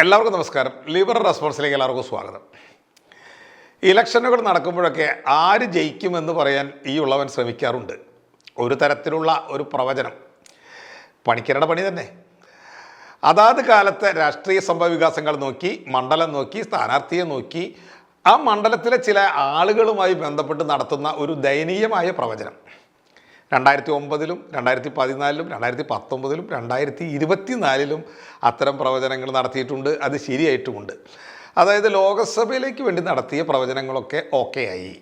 എല്ലാവർക്കും നമസ്കാരം. ലിബർ റെസ്പോൺസിലേക്ക് എല്ലാവർക്കും സ്വാഗതം. ഇലക്ഷനുകൾ നടക്കുമ്പോഴൊക്കെ ആര് ജയിക്കുമെന്ന് പറയാൻ ഈ ഉള്ളവൻ ശ്രമിക്കാറുണ്ട്. ഒരു തരത്തിലുള്ള ഒരു പ്രവചനം. പണിക്കരുടെ പണി തന്നെ. അതാത് കാലത്തെ രാഷ്ട്രീയ സംഭവ വികാസങ്ങൾ നോക്കി മണ്ഡലം നോക്കി സ്ഥാനാർത്ഥിയെ നോക്കി ആ മണ്ഡലത്തിലെ ചില ആളുകളുമായി ബന്ധപ്പെട്ട് നടത്തുന്ന ഒരു ദയനീയമായ പ്രവചനം. രണ്ടായിരത്തി ഒമ്പതിലും രണ്ടായിരത്തി പതിനാലിലും രണ്ടായിരത്തി പത്തൊമ്പതിലും രണ്ടായിരത്തി ഇരുപത്തിനാലിലും അത്തരം പ്രവചനങ്ങൾ നടത്തിയിട്ടുണ്ട്. അത് ശരിയായിട്ടുമുണ്ട്. അതായത് ലോകസഭയിലേക്ക് വേണ്ടി നടത്തിയ പ്രവചനങ്ങളൊക്കെ ഓക്കെ ആയി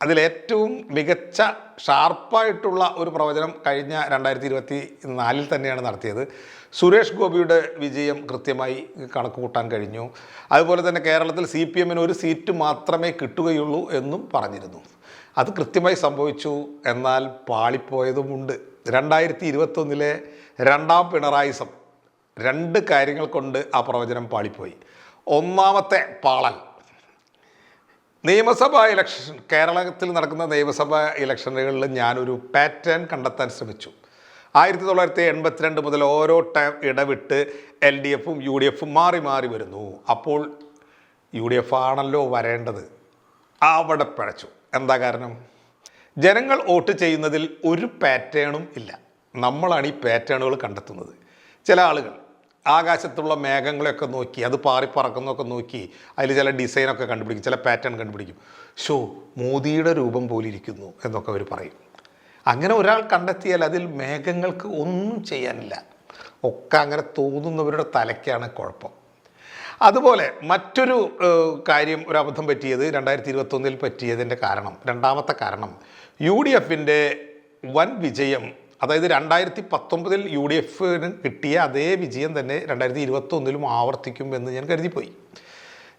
അതിലേറ്റവും മികച്ച ഷാർപ്പായിട്ടുള്ള ഒരു പ്രവചനം കഴിഞ്ഞ രണ്ടായിരത്തി ഇരുപത്തി നാലിൽ തന്നെയാണ് നടത്തിയത്. സുരേഷ് ഗോപിയുടെ വിജയം കൃത്യമായി കണക്ക് കൂട്ടാൻ കഴിഞ്ഞു. അതുപോലെ തന്നെ കേരളത്തിൽ സി പി എമ്മിന് ഒരു സീറ്റ് മാത്രമേ കിട്ടുകയുള്ളൂ എന്നും പറഞ്ഞിരുന്നു. അത് കൃത്യമായി സംഭവിച്ചു എന്നാൽ പാളിപ്പോയതുമുണ്ട്. രണ്ടായിരത്തി ഇരുപത്തൊന്നിലെ രണ്ടാം പിണറായിസം രണ്ട് കാര്യങ്ങൾ കൊണ്ട് ആ പ്രവചനം പാളിപ്പോയി. ഒന്നാമത്തെ പാളൽ. നിയമസഭാ ഇലക്ഷൻ കേരളത്തിൽ നടക്കുന്ന നിയമസഭാ ഇലക്ഷനുകളിൽ ഞാനൊരു പാറ്റേൺ കണ്ടെത്താൻ ശ്രമിച്ചു. ആയിരത്തി തൊള്ളായിരത്തി എൺപത്തിരണ്ട് മുതൽ ഓരോ ടൈം ഇടവിട്ട് എൽ ഡി എഫും യു ഡി എഫും മാറി മാറി വരുന്നു. അപ്പോൾ യു ഡി എഫ് ആണല്ലോ വരേണ്ടത്. അവിടെ പിഴച്ചു. എന്താ കാരണം? ജനങ്ങൾ വോട്ട് ചെയ്യുന്നതിൽ ഒരു പാറ്റേണും ഇല്ല. നമ്മളാണ് ഈ പാറ്റേണുകൾ കണ്ടെത്തുന്നത്. ചില ആളുകൾ ആകാശത്തുള്ള മേഘങ്ങളെയൊക്കെ നോക്കി അത് പാറി പറക്കുന്നതൊക്കെ നോക്കി അതിൽ ചില ഡിസൈനൊക്കെ കണ്ടുപിടിക്കും ചില പാറ്റേൺ കണ്ടുപിടിക്കും. ഷോ മോദിയുടെ രൂപം പോലെ ഇരിക്കുന്നു എന്നൊക്കെ അവർ പറയും. അങ്ങനെ ഒരാൾ കണ്ടെത്തിയാൽ അതിൽ മേഘങ്ങൾക്ക് ഒന്നും ചെയ്യാനില്ല. ഒക്കെ അങ്ങനെ തോന്നുന്നവരുടെ തലയ്ക്കാണ് കുഴപ്പം. അതുപോലെ മറ്റൊരു കാര്യം ഒരു അബദ്ധം പറ്റിയത് രണ്ടായിരത്തി ഇരുപത്തൊന്നിൽ പറ്റിയതിന്റെ കാരണം രണ്ടാമത്തെ കാരണം യു ഡി എഫിന്റെ വൻ വിജയം അതായത് രണ്ടായിരത്തി പത്തൊമ്പതിൽ യു ഡി എഫിന് കിട്ടിയ അതേ വിജയം തന്നെ രണ്ടായിരത്തി ഇരുപത്തൊന്നിലും ആവർത്തിക്കുമെന്ന് ഞാൻ കരുതിപ്പോയി.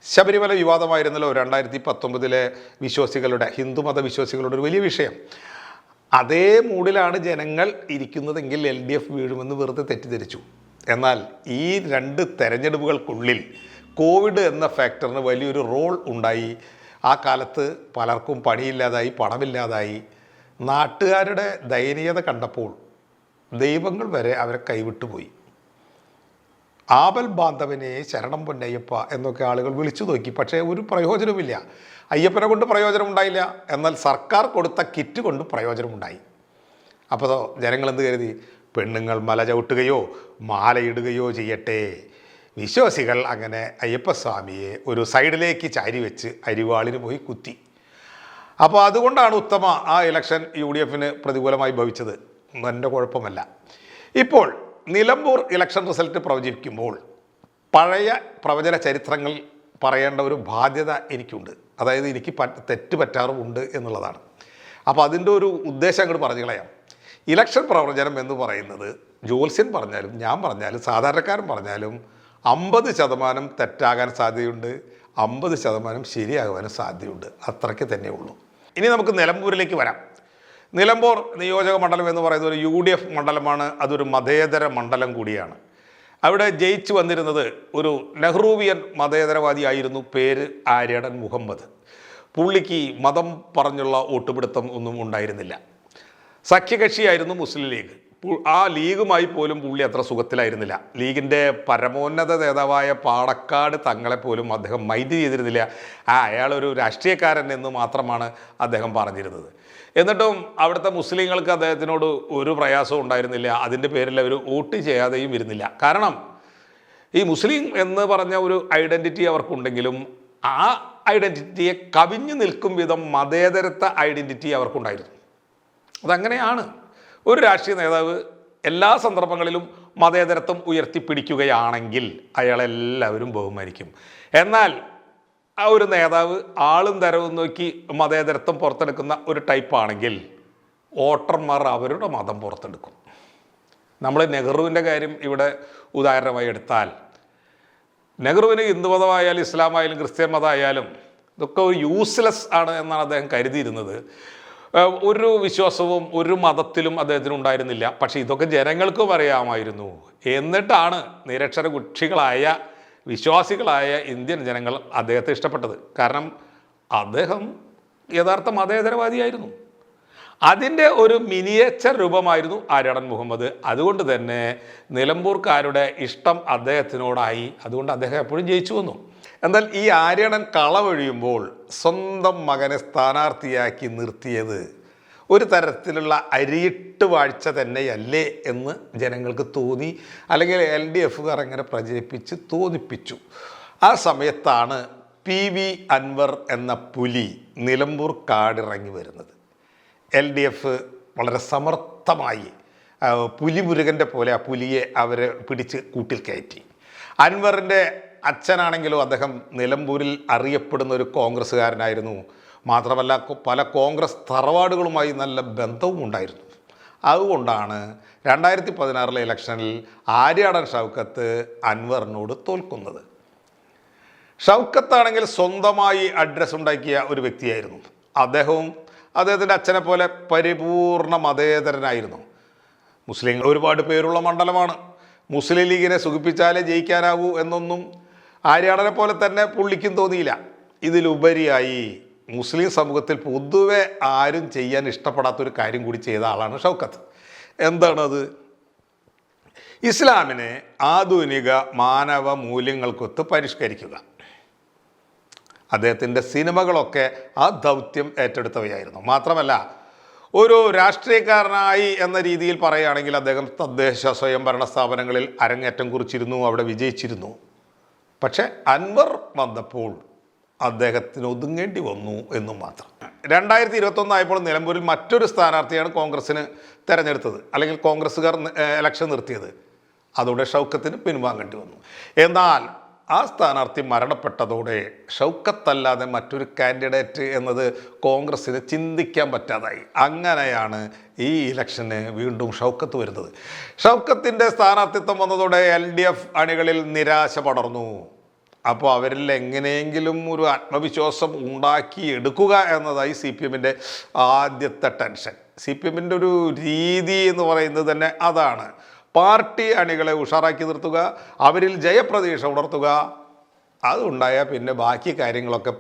ശബരിമല വിവാദമായിരുന്നല്ലോ രണ്ടായിരത്തി പത്തൊമ്പതിലെ വിശ്വാസികളുടെ ഹിന്ദുമത വിശ്വാസികളുടെ ഒരു വലിയ വിഷയം. അതേ മൂഡിലാണ് ജനങ്ങൾ ഇരിക്കുന്നതെങ്കിൽ എൽ ഡി എഫ് വീഴുമെന്ന് വെറുതെ തെറ്റിദ്ധരിച്ചു. എന്നാൽ ഈ രണ്ട് തെരഞ്ഞെടുപ്പുകൾക്കുള്ളിൽ കോവിഡ് എന്ന ഫാക്ടറിന് വലിയൊരു റോൾ ഉണ്ടായി. ആ കാലത്ത് പലർക്കും പണിയില്ലാതായി പണമില്ലാതായി. നാട്ടുകാരുടെ ദയനീയത കണ്ടപ്പോൾ ദൈവങ്ങൾ വരെ അവരെ കൈവിട്ടുപോയി ആപൽ ബാന്ധവനെ ശരണം പൊന്നയ്യപ്പ എന്നൊക്കെ ആളുകൾ വിളിച്ചു നോക്കി. പക്ഷേ ഒരു പ്രയോജനവുമില്ല. അയ്യപ്പനെ കൊണ്ട് പ്രയോജനം ഉണ്ടായില്ല എന്നാൽ സർക്കാർ കൊടുത്ത കിറ്റ് കൊണ്ട് പ്രയോജനമുണ്ടായി. അപ്പോൾ ജനങ്ങൾ എന്ത് കരുതി? പെണ്ണുങ്ങൾ മല ചവിട്ടുകയോ മാലയിടുകയോ ചെയ്യട്ടെ. വിശ്വാസികൾ അങ്ങനെ അയ്യപ്പസ്വാമിയെ ഒരു സൈഡിലേക്ക് ചാരി വെച്ച് അരിവാളിന് പോയി കുത്തി. അപ്പോൾ അതുകൊണ്ടാണ് ഉത്തമ ആ ഇലക്ഷൻ യു ഡി എഫിന് പ്രതികൂലമായി ഭവിച്ചത്. എന്റെ കുഴപ്പമല്ല. ഇപ്പോൾ നിലമ്പൂർ ഇലക്ഷൻ റിസൾട്ട് പ്രവചിക്കുമ്പോൾ പഴയ പ്രവചന ചരിത്രങ്ങൾ പറയേണ്ട ഒരു ബാധ്യത എനിക്കുണ്ട്. അതായത് എനിക്ക് തെറ്റ് പറ്റാറുമുണ്ട് എന്നുള്ളതാണ്. അപ്പോൾ അതിന്റെ ഒരു ഉദ്ദേശം അങ്ങോട്ട് പറഞ്ഞു കളയാം. ഇലക്ഷൻ പ്രവചനം എന്ന് പറയുന്നത് ജോത്സ്യൻ പറഞ്ഞാലും ഞാൻ പറഞ്ഞാലും സാധാരണക്കാരൻ പറഞ്ഞാലും അമ്പത് ശതമാനം തെറ്റാകാൻ സാധ്യതയുണ്ട് അമ്പത് ശതമാനം ശരിയാകാനും സാധ്യതയുണ്ട്. അത്രയ്ക്ക് തന്നെ ഉള്ളൂ. ഇനി നമുക്ക് നിലമ്പൂരിലേക്ക് വരാം. നിലമ്പൂർ നിയോജക മണ്ഡലം എന്ന് പറയുന്നത് ഒരു യു ഡി എഫ് മണ്ഡലമാണ് അതൊരു മതേതര മണ്ഡലം കൂടിയാണ്. അവിടെ ജയിച്ചു വന്നിരുന്നത് ഒരു നെഹ്റൂവിയൻ മതേതരവാദിയായിരുന്നു പേര് ആര്യടൻ മുഹമ്മദ്. പുള്ളിക്ക് മതം പറഞ്ഞുള്ള വോട്ടുപിടുത്തം ഒന്നും ഉണ്ടായിരുന്നില്ല. സഖ്യകക്ഷിയായിരുന്നു മുസ്ലിം ലീഗ്. ആ ലീഗുമായി പോലും പുള്ളി അത്ര സുഖത്തിലായിരുന്നില്ല. ലീഗിന്റെ പരമോന്നത നേതാവായ പാടക്കാട് തങ്ങളെ പോലും അദ്ദേഹം മൈൻഡ് ചെയ്തിരുന്നില്ല. ആ അയാളൊരു രാഷ്ട്രീയക്കാരൻ എന്ന് മാത്രമാണ് അദ്ദേഹം പറഞ്ഞിരുന്നത്. എന്നിട്ടും അവിടുത്തെ മുസ്ലിങ്ങൾക്ക് അദ്ദേഹത്തിനോട് ഒരു പ്രയാസവും ഉണ്ടായിരുന്നില്ല. അതിന്റെ പേരിൽ അവർ വോട്ട് ചെയ്യാതെയും ഇരുന്നില്ല. കാരണം ഈ മുസ്ലിം എന്ന് പറഞ്ഞ ഒരു ഐഡന്റിറ്റി അവർക്കുണ്ടെങ്കിലും ആ ഐഡന്റിറ്റിയെ കവിഞ്ഞു നിൽക്കും വിധം മതേതരത്വ ഐഡന്റിറ്റി അവർക്കുണ്ടായിരുന്നു. അതങ്ങനെയാണ്. ഒരു രാഷ്ട്രീയ നേതാവ് എല്ലാ സന്ദർഭങ്ങളിലും മതേതരത്വം ഉയർത്തിപ്പിടിക്കുകയാണെങ്കിൽ അയാളെല്ലാവരും ബഹുമാനിക്കും. എന്നാൽ ആ ഒരു നേതാവ് ആളും തരവും നോക്കി മതേതരത്വം പുറത്തെടുക്കുന്ന ഒരു ടൈപ്പാണെങ്കിൽ വോട്ടർമാർ അവരുടെ മതം പുറത്തെടുക്കും. നമ്മൾ നെഹ്റുവിന്റെ കാര്യം ഇവിടെ ഉദാഹരണമായി എടുത്താൽ നെഹ്റുവിന് ഹിന്ദുമതമായാലും ഇസ്ലാമായാലും ക്രിസ്ത്യൻ മതമായാലും ഇതൊക്കെ ഒരു യൂസ്ലെസ് ആണ് എന്നാണ് അദ്ദേഹം കരുതിയിരുന്നത്. ഒരു വിശ്വാസവും ഒരു മതത്തിലും അദ്ദേഹത്തിന് ഉണ്ടായിരുന്നില്ല. പക്ഷേ ഇതൊക്കെ ജനങ്ങൾക്കും പറയാമായിരുന്നു എന്നിട്ടാണ് നിരക്ഷര കുക്ഷികളായ വിശ്വാസികളായ ഇന്ത്യൻ ജനങ്ങൾ അദ്ദേഹത്തെ ഇഷ്ടപ്പെട്ടത്. കാരണം അദ്ദേഹം യഥാർത്ഥ മതേതരവാദിയായിരുന്നു. അതിന്റെ ഒരു മിനിയേച്ചർ രൂപമായിരുന്നു ആര്യാടൻ മുഹമ്മദ്. അതുകൊണ്ട് തന്നെ നിലമ്പൂർക്കാരുടെ ഇഷ്ടം അദ്ദേഹത്തിനോടായി. അതുകൊണ്ട് അദ്ദേഹം എപ്പോഴും ജയിച്ചു വന്നു. എന്നാൽ ഈ ആര്യണൻ കളവൊഴിയുമ്പോൾ സ്വന്തം മകനെ സ്ഥാനാർത്ഥിയാക്കി നിർത്തിയത് ഒരു തരത്തിലുള്ള അരിയിട്ട് വാഴ്ച തന്നെയല്ലേ എന്ന് ജനങ്ങൾക്ക് തോന്നി അല്ലെങ്കിൽ എൽ ഡി എഫുകാർ അങ്ങനെ പ്രചരിപ്പിച്ച് തോന്നിപ്പിച്ചു. ആ സമയത്താണ് പി വി അൻവർ എന്ന പുലി നിലമ്പൂർ കാടിറങ്ങി വരുന്നത്. എൽ ഡി എഫ് വളരെ സമർത്ഥമായി പുലിമുരുകന്റെ പോലെ ആ പുലിയെ അവരെ പിടിച്ച് കൂട്ടിൽ കയറ്റി. അൻവറിന്റെ അച്ഛനാണെങ്കിലും അദ്ദേഹം നിലമ്പൂരിൽ അറിയപ്പെടുന്ന ഒരു കോൺഗ്രസ്സുകാരനായിരുന്നു. മാത്രമല്ല പല കോൺഗ്രസ് തറവാടുകളുമായി നല്ല ബന്ധവും ഉണ്ടായിരുന്നു. അതുകൊണ്ടാണ് രണ്ടായിരത്തി പതിനാറിലെ ഇലക്ഷനിൽ ആര്യാടൻ ഷൗക്കത്ത് അൻവറിനോട് തോൽക്കുന്നത്. ഷൗക്കത്താണെങ്കിൽ സ്വന്തമായി അഡ്രസ്സ് ഉണ്ടാക്കിയ ഒരു വ്യക്തിയായിരുന്നു. അദ്ദേഹവും അദ്ദേഹത്തിന്റെ അച്ഛനെ പോലെ പരിപൂർണ മതേതരനായിരുന്നു. മുസ്ലിങ്ങൾ ഒരുപാട് പേരുള്ള മണ്ഡലമാണ്. മുസ്ലിം ലീഗിനെ സുഖിപ്പിച്ചാലേ ജയിക്കാനാവൂ എന്നൊന്നും ആര്യാടനെ പോലെ തന്നെ പുള്ളിക്കും തോന്നിയില്ല. ഇതിലുപരിയായി മുസ്ലിം സമൂഹത്തിൽ പൊതുവെ ആരും ചെയ്യാൻ ഇഷ്ടപ്പെടാത്തൊരു കാര്യം കൂടി ചെയ്ത ആളാണ് ഷൗക്കത്ത്. എന്താണത്? ഇസ്ലാമിനെ ആധുനിക മാനവ മൂല്യങ്ങൾക്കൊത്ത് പരിഷ്കരിക്കുക. അദ്ദേഹത്തിന്റെ സിനിമകളൊക്കെ ആ ദൗത്യം ഏറ്റെടുത്തവയായിരുന്നു. മാത്രമല്ല ഒരു രാഷ്ട്രീയക്കാരനായി എന്ന രീതിയിൽ പറയുകയാണെങ്കിൽ അദ്ദേഹം തദ്ദേശ സ്വയംഭരണ സ്ഥാപനങ്ങളിൽ അരങ്ങേറ്റം കുറിച്ചിരുന്നു അവിടെ വിജയിച്ചിരുന്നു. പക്ഷെ അൻവർ വന്നപ്പോൾ അദ്ദേഹത്തിന് ഒതുങ്ങേണ്ടി വന്നു എന്നും മാത്രം. രണ്ടായിരത്തി ഇരുപത്തൊന്നായപ്പോൾ നിലമ്പൂരിൽ മറ്റൊരു സ്ഥാനാർത്ഥിയാണ് കോൺഗ്രസ്സിന് തെരഞ്ഞെടുത്തത് അല്ലെങ്കിൽ കോൺഗ്രസ്സുകാർ ഇലക്ഷൻ നിർത്തിയത്. അതോടെ ഷൗക്കത്തിന് പിൻവാങ്ങേണ്ടി വന്നു. എന്നാൽ ആ സ്ഥാനാർത്ഥി മരണപ്പെട്ടതോടെ ഷൗക്കത്തല്ലാതെ മറ്റൊരു കാൻഡിഡേറ്റ് എന്നത് കോൺഗ്രസ്സിന് ചിന്തിക്കാൻ പറ്റാതായി. അങ്ങനെയാണ് ഈ ഇലക്ഷന് വീണ്ടും ഷൗക്കത്ത് വരുന്നത്. ഷൗക്കത്തിന്റെ സ്ഥാനാർത്ഥിത്വം വന്നതോടെ എൽ ഡി എഫ് അണികളിൽ നിരാശ പടർന്നു. അപ്പോൾ അവരിൽ എങ്ങനെയെങ്കിലും ഒരു ആത്മവിശ്വാസം ഉണ്ടാക്കി എടുക്കുക എന്നതായി സി പി എമ്മിന്റെ ആദ്യത്തെ ടെൻഷൻ. സി പി എമ്മിന്റെ ഒരു രീതി എന്ന് പറയുന്നത് തന്നെ അതാണ്. പാർട്ടി അണികളെ ഉഷാറാക്കി നിർത്തുക അവരിൽ ജയപ്രതീക്ഷ ഉണർത്തുക. അതുണ്ടായാൽ പിന്നെ ബാക്കി കാര്യങ്ങളൊക്കെ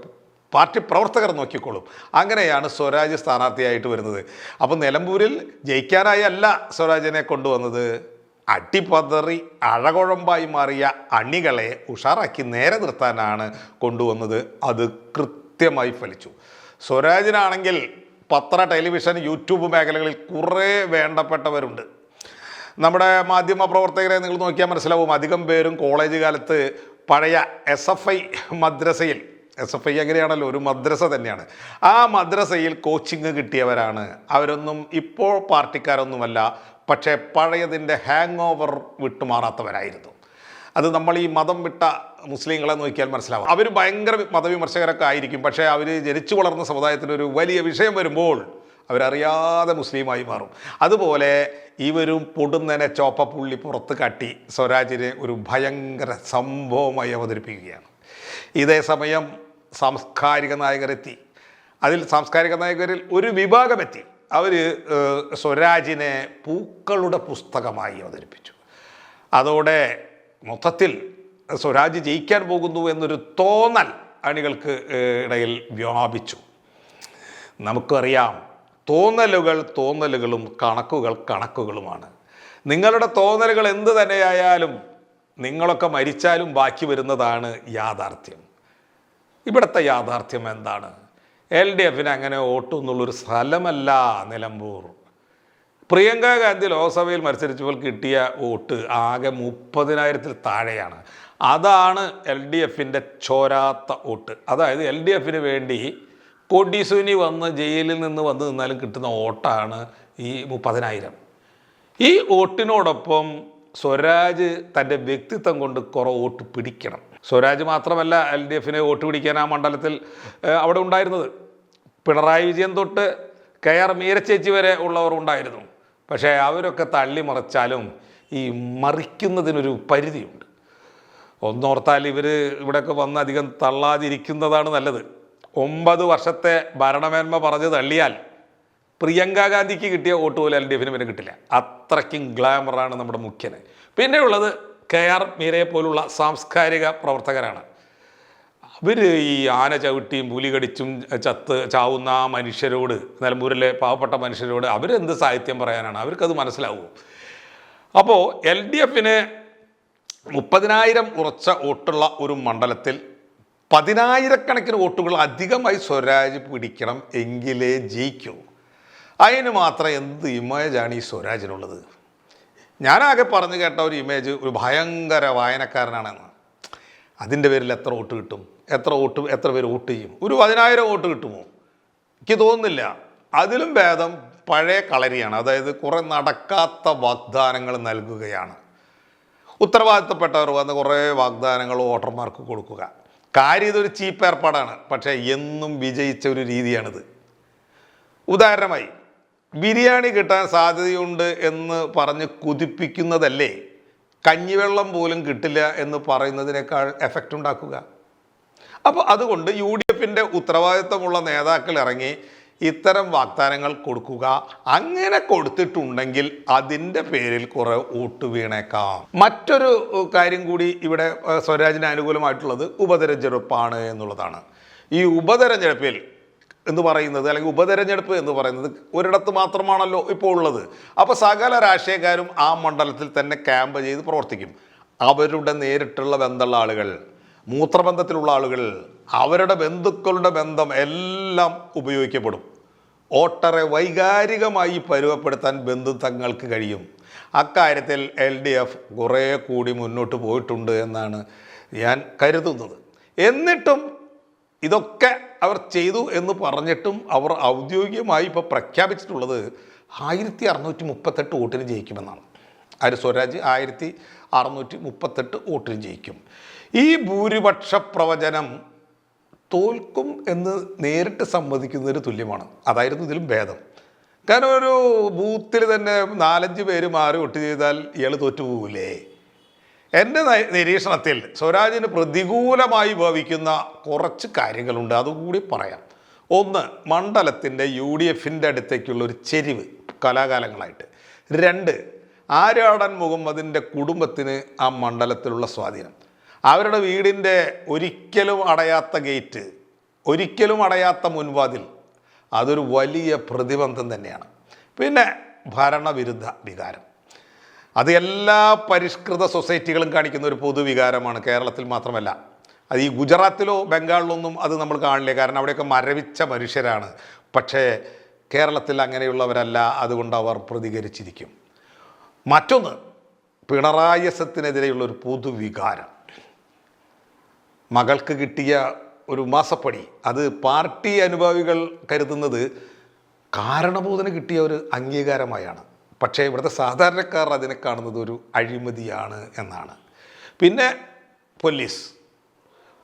പാർട്ടി പ്രവർത്തകർ നോക്കിക്കോളും. അങ്ങനെയാണ് സ്വരാജ് സ്ഥാനാർത്ഥിയായിട്ട് വരുന്നത്. അപ്പോൾ നിലമ്പൂരിൽ ജയിക്കാനായി അല്ല സ്വരാജിനെ കൊണ്ടുവന്നത്. അട്ടിപ്പതറി അഴകുഴമ്പായി മാറിയ അണികളെ ഉഷാറാക്കി നേരെ നിർത്താനാണ് കൊണ്ടുവന്നത്. അത് കൃത്യമായി ഫലിച്ചു. സ്വരാജിനാണെങ്കിൽ പത്ര ടെലിവിഷൻ യൂട്യൂബ് മേഖലകളിൽ കുറേ വേണ്ടപ്പെട്ടവരുണ്ട്. നമ്മുടെ മാധ്യമ പ്രവർത്തകരെ നിങ്ങൾ നോക്കിയാൽ മനസ്സിലാവും. അധികം പേരും കോളേജ് കാലത്ത് പഴയ എസ് എഫ് ഐ മദ്രസയിൽ എസ് എഫ് ഐ അങ്ങനെയാണല്ലോ ഒരു മദ്രസ തന്നെയാണ്. ആ മദ്രസയിൽ കോച്ചിങ് കിട്ടിയവരാണ്. അവരൊന്നും ഇപ്പോൾ പാർട്ടിക്കാരൊന്നുമല്ല പക്ഷേ പഴയതിന്റെ ഹാങ് ഓവർ വിട്ടുമാറാത്തവരായിരുന്നു അത് നമ്മൾ ഈ മതം വിട്ട മുസ്ലിങ്ങളെ നോക്കിയാൽ മനസ്സിലാവും. അവർ ഭയങ്കര മതവിമർശകരൊക്കെ ആയിരിക്കും പക്ഷേ അവർ ജനിച്ചു വളർന്ന സമുദായത്തിനൊരു വലിയ വിഷയം വരുമ്പോൾ അവരറിയാതെ മുസ്ലിമായി മാറും. അതുപോലെ ഇവരും പൊടുന്നനെ ചോപ്പപ്പുള്ളി പുറത്ത് കാട്ടി സ്വരാജിനെ ഒരു ഭയങ്കര സംഭവമായി അവതരിപ്പിക്കുകയാണ്. ഇതേ സമയം സാംസ്കാരിക നായകരെത്തി. അതിൽ സാംസ്കാരിക നായകരിൽ ഒരു വിഭാഗമെത്തി. അവർ സ്വരാജിനെ പൂക്കളുടെ പുസ്തകമായി അവതരിപ്പിച്ചു. അതോടെ മൊത്തത്തിൽ സ്വരാജ് ജയിക്കാൻ പോകുന്നു എന്നൊരു തോന്നൽ അണികൾക്ക് ഇടയിൽ വ്യാപിച്ചു. നമുക്കറിയാം തോന്നലുകൾ തോന്നലുകളും കണക്കുകൾ കണക്കുകളുമാണ്. നിങ്ങളുടെ തോന്നലുകൾ എന്ത് തന്നെയായാലും നിങ്ങളൊക്കെ മരിച്ചാലും ബാക്കി വരുന്നതാണ് യാഥാർത്ഥ്യം. ഇവിടുത്തെ യാഥാർത്ഥ്യം എന്താണ്? എൽ ഡി എഫിന് അങ്ങനെ വോട്ടെന്നുള്ളൊരു സ്ഥലമല്ല നിലമ്പൂർ. പ്രിയങ്ക ഗാന്ധി ലോക്സഭയിൽ മത്സരിച്ചപ്പോൾ കിട്ടിയ വോട്ട് ആകെ മുപ്പതിനായിരത്തിൽ താഴെയാണ്. അതാണ് എൽ ഡി എഫിന്റെ ചോരാത്ത വോട്ട്. അതായത് എൽ ഡി എഫിന് വേണ്ടി കൊടിസുനി വന്ന് ജയിലിൽ നിന്ന് വന്ന് നിന്നാലും കിട്ടുന്ന വോട്ടാണ് ഈ മുപ്പതിനായിരം. ഈ വോട്ടിനോടൊപ്പം സ്വരാജ് തന്റെ വ്യക്തിത്വം കൊണ്ട് കുറേ വോട്ട് പിടിക്കണം. സ്വരാജ് മാത്രമല്ല എൽ ഡി എഫിനെ വോട്ട് പിടിക്കാൻ ആ മണ്ഡലത്തിൽ അവിടെ ഉണ്ടായിരുന്നത്. പിണറായി വിജയൻ തൊട്ട് കെ ആർ മീരച്ചേച്ചി വരെ ഉള്ളവർ ഉണ്ടായിരുന്നു. പക്ഷേ അവരൊക്കെ തള്ളി മറിച്ചാലും ഈ മറിക്കുന്നതിനൊരു പരിധിയുണ്ട്. ഒന്നോർത്താൽ ഇവർ ഇവിടെയൊക്കെ വന്ന് അധികം തള്ളാതിരിക്കുന്നതാണ് നല്ലത്. ഒമ്പത് വർഷത്തെ ഭരണമേന്മ പറഞ്ഞ് തള്ളിയാൽ പ്രിയങ്ക ഗാന്ധിക്ക് കിട്ടിയ വോട്ട് പോലെ എൽ ഡി എഫിന് പിന്നെ കിട്ടില്ല. അത്രയ്ക്കും ഗ്ലാമറാണ് നമ്മുടെ മുഖ്യന്. പിന്നെയുള്ളത് കെ ആർ മീരയെ പോലുള്ള സാംസ്കാരിക പ്രവർത്തകരാണ്. അവർ ഈ ആന ചവിട്ടിയും പുലി കടിച്ചും ചത്ത് ചാവുന്ന ആ മനുഷ്യരോട് നിലമ്പൂരിലെ പാവപ്പെട്ട മനുഷ്യരോട് അവരെന്ത് സാഹിത്യം പറയാനാണ്? അവർക്കത് മനസ്സിലാവും. അപ്പോൾ എൽ ഡി എഫിന് മുപ്പതിനായിരം ഉറച്ച വോട്ടുള്ള ഒരു മണ്ഡലത്തിൽ പതിനായിരക്കണക്കിന് വോട്ടുകൾ അധികമായി സ്വരാജ് പിടിക്കണം എങ്കിലേ ജയിക്കൂ. അതിന് മാത്രം എന്ത് ഇമേജാണ് ഈ സ്വരാജിനുള്ളത്? ഞാനാകെ പറഞ്ഞു കേട്ട ഒരു ഇമേജ് ഒരു ഭയങ്കര വായനക്കാരനാണെന്ന്. അതിന്റെ പേരിൽ എത്ര വോട്ട് കിട്ടും? എത്ര വോട്ട് എത്ര പേര് വോട്ട് ചെയ്യും? ഒരു പതിനായിരം വോട്ട് കിട്ടുമോ? എനിക്ക് തോന്നുന്നില്ല. അതിലും ഭേദം പഴയ കളരിയാണ്. അതായത് കുറേ നടക്കാത്ത വാഗ്ദാനങ്ങൾ നൽകുകയാണ്. ഉത്തരവാദിത്തപ്പെട്ടവർ വന്ന് കുറേ വാഗ്ദാനങ്ങൾ വോട്ടർമാർക്ക് കൊടുക്കുക. കാര്യം ഇതൊരു ചീപ്പ് ഏർപ്പാടാണ്. പക്ഷേ എന്നും വിജയിച്ച ഒരു രീതിയാണിത്. ഉദാഹരണമായി ബിരിയാണി കിട്ടാൻ സാധ്യതയുണ്ട് എന്ന് പറഞ്ഞ് കുതിപ്പിക്കുന്നതല്ലേ? കഞ്ഞിവെള്ളം പോലും കിട്ടില്ല എന്ന് പറയുന്നതിനേക്കാൾ എഫക്റ്റ് ഉണ്ടാക്കുക. അപ്പോൾ അതുകൊണ്ട് യു ഡി എഫിന്റെ ഉത്തരവാദിത്തമുള്ള നേതാക്കൾ ഇറങ്ങി ഇത്തരം വാഗ്ദാനങ്ങൾ കൊടുക്കുക അങ്ങനെ കൊടുത്തിട്ടുണ്ടെങ്കിൽ അതിന്റെ പേരിൽ കുറെ വോട്ട് വീണേക്കാം. മറ്റൊരു കാര്യം കൂടി ഇവിടെ സ്വരാജിന് അനുകൂലമായിട്ടുള്ളത് ഉപതെരഞ്ഞെടുപ്പാണ് എന്നുള്ളതാണ്. ഈ ഉപതെരഞ്ഞെടുപ്പിൽ എന്ന് പറയുന്നത് അല്ലെങ്കിൽ ഉപതെരഞ്ഞെടുപ്പ് എന്ന് പറയുന്നത് ഒരിടത്ത് മാത്രമാണല്ലോ ഇപ്പോൾ ഉള്ളത്. അപ്പോൾ സകല രാഷ്ട്രീയക്കാരും ആ മണ്ഡലത്തിൽ തന്നെ ക്യാമ്പ് ചെയ്ത് പ്രവർത്തിക്കും. അവരുടെ നേരിട്ടുള്ള ബന്ധമുള്ള ആളുകൾ. മൂത്രബന്ധത്തിലുള്ള ആളുകൾ അവരുടെ ബന്ധുക്കളുടെ ബന്ധം എല്ലാം ഉപയോഗിക്കപ്പെടും. വോട്ടറെ വൈകാരികമായി പരുവപ്പെടുത്താൻ ബന്ധുത്വങ്ങൾക്ക് കഴിയും. അക്കാര്യത്തിൽ എൽ ഡി എഫ് കുറേ കൂടി മുന്നോട്ട് പോയിട്ടുണ്ട് എന്നാണ് ഞാൻ കരുതുന്നത്. എന്നിട്ടും ഇതൊക്കെ അവർ ചെയ്തു എന്ന് പറഞ്ഞിട്ടും അവർ ഔദ്യോഗികമായി ഇപ്പോൾ പ്രഖ്യാപിച്ചിട്ടുള്ളത് ആയിരത്തി അറുന്നൂറ്റി മുപ്പത്തെട്ട് വോട്ടിന് ജയിക്കുമെന്നാണ്. ആര്? സ്വരാജ് ആയിരത്തി അറുന്നൂറ്റി മുപ്പത്തെട്ട് വോട്ടിന് ജയിക്കും. ഈ ഭൂരിപക്ഷ പ്രവചനം തോൽക്കും എന്ന് നേരിട്ട് സമ്മതിക്കുന്നതിന് തുല്യമാണ്. അതായിരുന്നു ഇതിലും ഭേദം. കാരണം ഒരു ബൂത്തിൽ തന്നെ നാലഞ്ച് പേര് മാറി വോട്ട് ചെയ്താൽ ഇയാൾ തോറ്റുപോകില്ലേ എന്റെ നിരീക്ഷണത്തിൽ സ്വരാജിന് പ്രതികൂലമായി ഭവിക്കുന്ന കുറച്ച് കാര്യങ്ങളുണ്ട്. അതുകൂടി പറയാം. ഒന്ന് മണ്ഡലത്തിന്റെ യു ഡി എഫിന്റെ അടുത്തേക്കുള്ള ഒരു ചെരിവ് കലാകാലങ്ങളായിട്ട്. രണ്ട് ആര്യാടൻ മുഹമ്മദിന്റെ കുടുംബത്തിന് ആ മണ്ഡലത്തിലുള്ള സ്വാധീനം. അവരുടെ വീടിന്റെ ഒരിക്കലും അടയാത്ത ഗേറ്റ് ഒരിക്കലും അടയാത്ത മുൻവാതിൽ അതൊരു വലിയ പ്രതിബന്ധം തന്നെയാണ്. പിന്നെ ഭരണവിരുദ്ധ വികാരം. അത് എല്ലാ പരിഷ്കൃത സൊസൈറ്റികളും കാണിക്കുന്ന ഒരു പൊതുവികാരമാണ് കേരളത്തിൽ മാത്രമല്ല. അത് ഈ ഗുജറാത്തിലോ ബംഗാളിലൊന്നും അത് നമ്മൾ കാണില്ല. കാരണം അവിടെയൊക്കെ മരവിച്ച മനുഷ്യരാണ്. പക്ഷേ കേരളത്തിൽ അങ്ങനെയുള്ളവരല്ല. അതുകൊണ്ട് അവർ പ്രതികരിച്ചിരിക്കും. മറ്റൊന്ന് പിണറായസത്തിനെതിരെയുള്ള ഒരു പൊതുവികാരം. മകൾക്ക് കിട്ടിയ ഒരു മാസപ്പടി അത് പാർട്ടി അനുഭാവികൾ കരുതുന്നത് കാരണബോധന കിട്ടിയ ഒരു അംഗീകാരമായാണ്. പക്ഷേ ഇവിടുത്തെ സാധാരണക്കാർ അതിനെ കാണുന്നത് ഒരു അഴിമതിയാണ് എന്നാണ്. പിന്നെ പോലീസ്.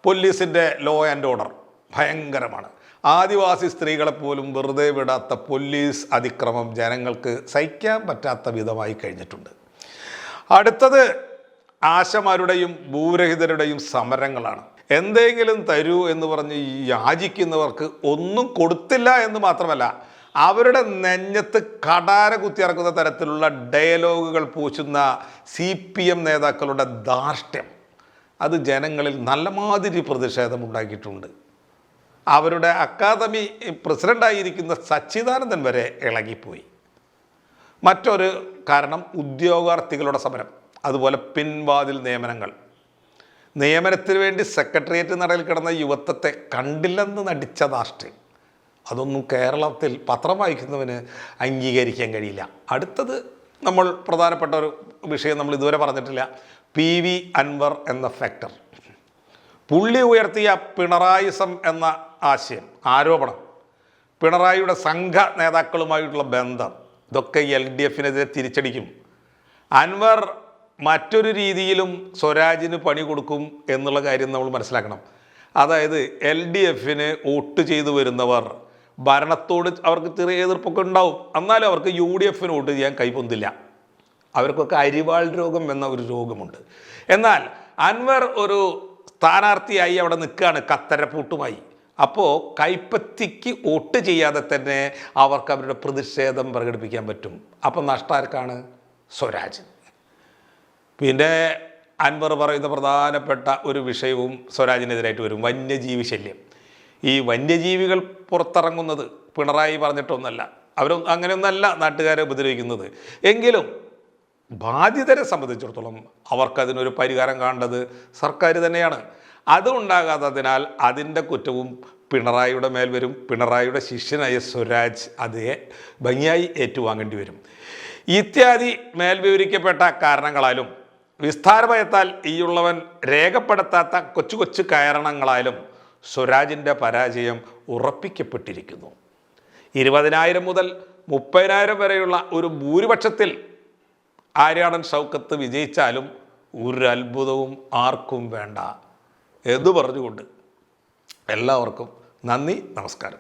പോലീസിന്റെ ലോ ആൻഡ് ഓർഡർ ഭയങ്കരമാണ്. ആദിവാസി സ്ത്രീകളെ പോലും വെറുതെ വിടാത്ത പോലീസ് അതിക്രമം ജനങ്ങൾക്ക് സഹിക്കാൻ പറ്റാത്ത വിധമായി കഴിഞ്ഞിട്ടുണ്ട്. അടുത്തത് ആശമാരുടെയും ഭൂരഹിതരുടെയും സമരങ്ങളാണ്. എന്തെങ്കിലും തരൂ എന്ന് പറഞ്ഞ് യാചിക്കുന്നവർക്ക് ഒന്നും കൊടുത്തില്ല എന്ന് മാത്രമല്ല അവരുടെ നെഞ്ഞത്ത് കടാര കുത്തിയിറക്കുന്ന തരത്തിലുള്ള ഡയലോഗുകൾ പൂശുന്ന സി പി എം നേതാക്കളുടെ ധാർഷ്ട്യം. അത് ജനങ്ങളിൽ നല്ലമാതിരി പ്രതിഷേധമുണ്ടാക്കിയിട്ടുണ്ട് അവരുടെ അക്കാദമി പ്രസിഡന്റായിരിക്കുന്ന സച്ചിദാനന്ദൻ വരെ ഇളകിപ്പോയി. മറ്റൊരു കാരണം ഉദ്യോഗാർത്ഥികളുടെ സമരം അതുപോലെ പിൻവാതിൽ നിയമനങ്ങൾ. നിയമനത്തിന് വേണ്ടി സെക്രട്ടേറിയറ്റ് നടയിൽ കിടന്ന യുവത്വത്തെ കണ്ടില്ലെന്ന് നടിച്ച നാഷ്ട്രീയം അതൊന്നും കേരളത്തിൽ പത്രം വായിക്കുന്നവന് അംഗീകരിക്കാൻ കഴിയില്ല. അടുത്തത് നമ്മൾ പ്രധാനപ്പെട്ട ഒരു വിഷയം നമ്മൾ ഇതുവരെ പറഞ്ഞിട്ടില്ല. പി വി അൻവർ എന്ന ഫാക്ടർ. പുള്ളി ഉയർത്തിയ പിണറായിസം എന്ന ആശയം ആരോപണം. പിണറായിയുടെ സംഘ നേതാക്കളുമായിട്ടുള്ള ബന്ധം ഇതൊക്കെ എൽ ഡി എഫിനെതിരെ തിരിച്ചടിക്കും. അൻവർ മറ്റൊരു രീതിയിലും സ്വരാജിന് പണി കൊടുക്കും എന്നുള്ള കാര്യം നമ്മൾ മനസ്സിലാക്കണം. അതായത് എൽ ഡി എഫിന് വോട്ട് ചെയ്തു വരുന്നവർ ഭരണത്തോട് അവർക്ക് ചെറിയ എതിർപ്പൊക്കെ ഉണ്ടാവും. എന്നാലും അവർക്ക് യു ഡി എഫിന് വോട്ട് ചെയ്യാൻ കൈപൊന്തില്ല. അവർക്കൊക്കെ അരിവാൾ രോഗം എന്ന ഒരു രോഗമുണ്ട്. എന്നാൽ അൻവർ ഒരു സ്ഥാനാർത്ഥിയായി അവിടെ നിൽക്കുകയാണ് കത്തരപ്പൂട്ടുമായി. അപ്പോൾ കൈപ്പത്തിക്ക് വോട്ട് ചെയ്യാതെ തന്നെ അവർക്ക് അവരുടെ പ്രതിഷേധം പ്രകടിപ്പിക്കാൻ പറ്റും. അപ്പം നഷ്ടാർക്കാണ് സ്വരാജ്. പിന്നെ അൻവർ പറയുന്ന പ്രധാനപ്പെട്ട ഒരു വിഷയവും സ്വരാജിനെതിരായിട്ട് വരും വന്യജീവി ശല്യം. ഈ വന്യജീവികൾ പുറത്തിറങ്ങുന്നത് പിണറായി പറഞ്ഞിട്ടൊന്നല്ല. അവരൊന്നും അങ്ങനെയൊന്നല്ല നാട്ടുകാരെ ഉപദ്രവിക്കുന്നത്. എങ്കിലും ബാധിതരെ സംബന്ധിച്ചിടത്തോളം അവർക്കതിനൊരു പരിഹാരം കാണേണ്ടത് സർക്കാർ തന്നെയാണ്. അത് ഉണ്ടാകാത്തതിനാൽ അതിന്റെ കുറ്റവും പിണറായിയുടെ മേൽ വരും. പിണറായിയുടെ ശിഷ്യനായ സ്വരാജ് അതേ ഭംഗിയായി ഏറ്റുവാങ്ങേണ്ടി വരും. ഇത്യാദി മേൽ വിവരിക്കപ്പെട്ട കാരണങ്ങളാലും വിസ്താരഭയത്താൽ ഈയുള്ളവൻ രേഖപ്പെടുത്താത്ത കൊച്ചു കൊച്ചു കാരണങ്ങളാലും സ്വരാജിന്റെ പരാജയം ഉറപ്പിക്കപ്പെട്ടിരിക്കുന്നു. ഇരുപതിനായിരം മുതൽ മുപ്പതിനായിരം വരെയുള്ള ഒരു ഭൂരിപക്ഷത്തിൽ ആര്യാടൻ ഷൗക്കത്ത് വിജയിച്ചാലും ഒരു അത്ഭുതവും ആർക്കും വേണ്ട. എന്ന് പറഞ്ഞുകൊണ്ട് എല്ലാവർക്കും നന്ദി നമസ്കാരം.